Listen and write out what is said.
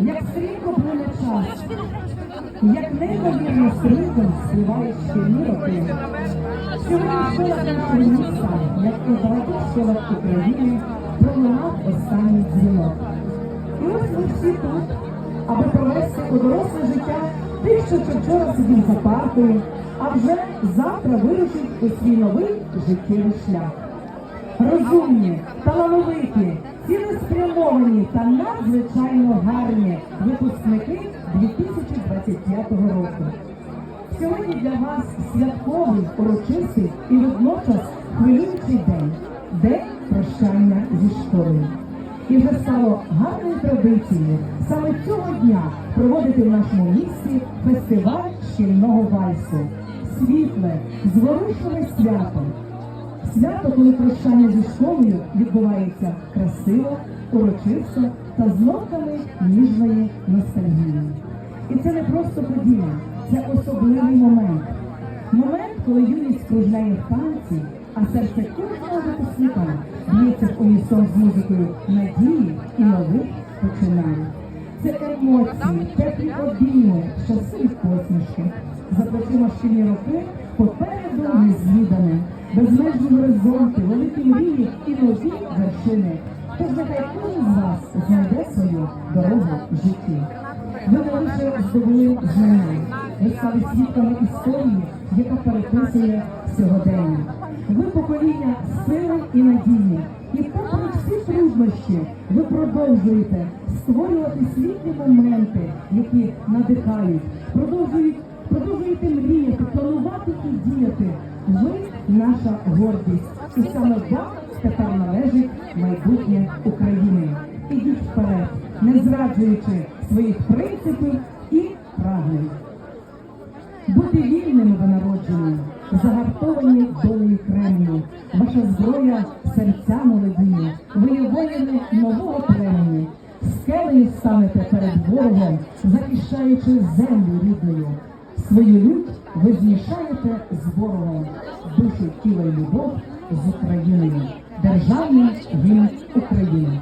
як стрімко плине час, як неймовірно стрімко співає ще роки. Сьогодні шила нашої міста, як у багатьох школах України, пролунав останній дзвінок. І ось ми всі тут, аби провести у доросле життя тих, що вчора сидів за партою, а вже завтра вирушить у свій новий життєвий шлях. Розумні, талановиті цілеспрямовані та надзвичайно гарні випускники 2025 року. Сьогодні для вас святковий, урочистий і водночас хвилюючий день день прощання зі школою. І вже стало гарною традицією саме цього дня проводити в нашому місті фестиваль шкільного вальсу. Світле, зворушливе свято. Свято, коли прощання зі школою відбувається красиво, урочисто та з нотками ніжної ностальгії. І це не просто подія, це особливий момент. Момент, коли юність кружляє в танці, а серце кожного випускника б'ється в унісон з музикою надії і нових починань. Це емоції, теплі обійми, щасливі посмішки. За плечима шкільні роки попереду безмежні горизонти, великі мрії і нові вершини. Тож нехай кожен з вас знайде свою дорогу в житті. Ви не лише здобули знання, ви стали свідками історії, яка переписує сьогодення. Ви покоління сили і надії. І попри всі труднощі, ви продовжуєте створювати світлі моменти, які надихають, продовжують, продовжуєте мріяти, планувати і діяти. Ви наша гордість. І саме вам тепер належить майбутнє України. Ідіть вперед, не зраджуючи своїх принципів і прагнень. Бути вільними ви народжені, загартовані долею кремені, ваша зброя серця молоді, ви є воїни нового племені, скелею станете перед ворогом, захищаючи землю рідною. Свою лють ви змішаєте з ворогом, душу тіла і любов з Україною, державний гімн України.